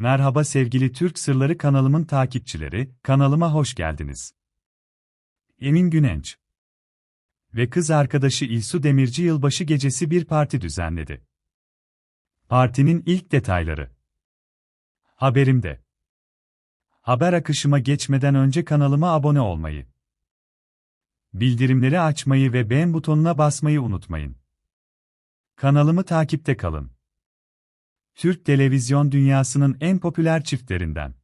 Merhaba sevgili Türk Sırları kanalımın takipçileri, kanalıma hoş geldiniz. Emin Günenç ve kız arkadaşı İlsu Demirci yılbaşı gecesi bir parti düzenledi. Partinin ilk detayları. Haberimde. Haber akışıma geçmeden önce kanalıma abone olmayı, bildirimleri açmayı ve beğen butonuna basmayı unutmayın. Kanalımı takipte kalın. Türk televizyon dünyasının en popüler çiftlerinden.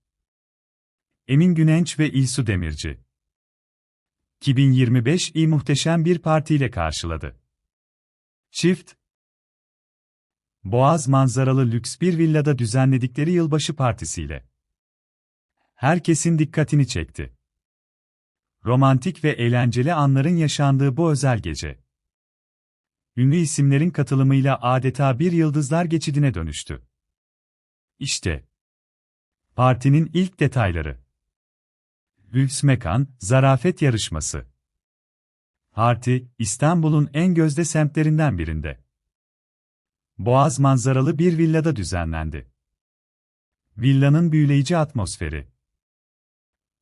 Emin Günenç ve İlsu Demirci. 2025'i muhteşem bir partiyle karşıladı. Çift, Boğaz manzaralı lüks bir villada düzenledikleri yılbaşı partisiyle herkesin dikkatini çekti. Romantik ve eğlenceli anların yaşandığı bu özel gece, ünlü isimlerin katılımıyla adeta bir yıldızlar geçidine dönüştü. İşte partinin ilk detayları. Lüks mekan, zarafet yarışması. Parti, İstanbul'un en gözde semtlerinden birinde. Boğaz manzaralı bir villada düzenlendi. Villanın büyüleyici atmosferi,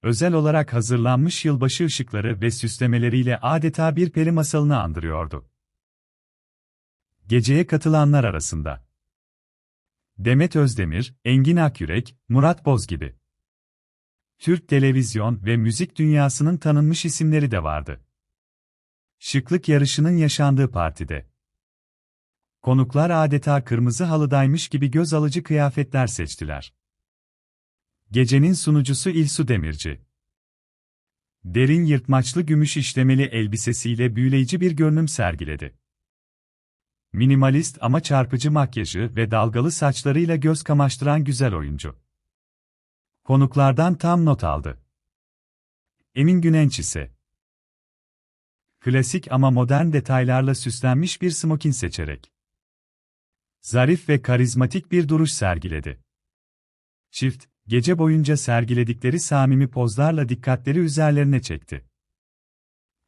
özel olarak hazırlanmış yılbaşı ışıkları ve süslemeleriyle adeta bir peri masalını andırıyordu. Geceye katılanlar arasında Demet Özdemir, Engin Akyürek, Murat Boz gibi. Türk televizyon ve müzik dünyasının tanınmış isimleri de vardı. Şıklık yarışının yaşandığı partide. Konuklar adeta kırmızı halıdaymış gibi göz alıcı kıyafetler seçtiler. Gecenin sunucusu İlsu Demirci. Derin yırtmaçlı gümüş işlemeli elbisesiyle büyüleyici bir görünüm sergiledi. Minimalist ama çarpıcı makyajı ve dalgalı saçlarıyla göz kamaştıran güzel oyuncu. Konuklardan tam not aldı. Emin Günenç ise klasik ama modern detaylarla süslenmiş bir smokin seçerek zarif ve karizmatik bir duruş sergiledi. Çift, gece boyunca sergiledikleri samimi pozlarla dikkatleri üzerlerine çekti.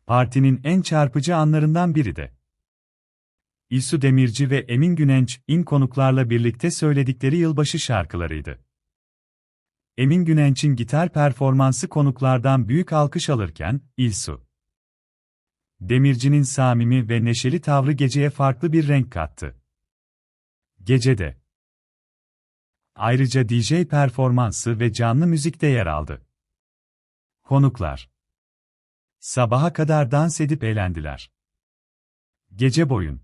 Partinin en çarpıcı anlarından biri de İlsu Demirci ve Emin Günenç, in konuklarla birlikte söyledikleri yılbaşı şarkılarıydı. Emin Günenç'in gitar performansı konuklardan büyük alkış alırken, İlsu Demirci'nin samimi ve neşeli tavrı geceye farklı bir renk kattı. Gecede Ayrıca DJ performansı ve canlı müzik de yer aldı. Konuklar Sabaha kadar dans edip eğlendiler. Gece boyun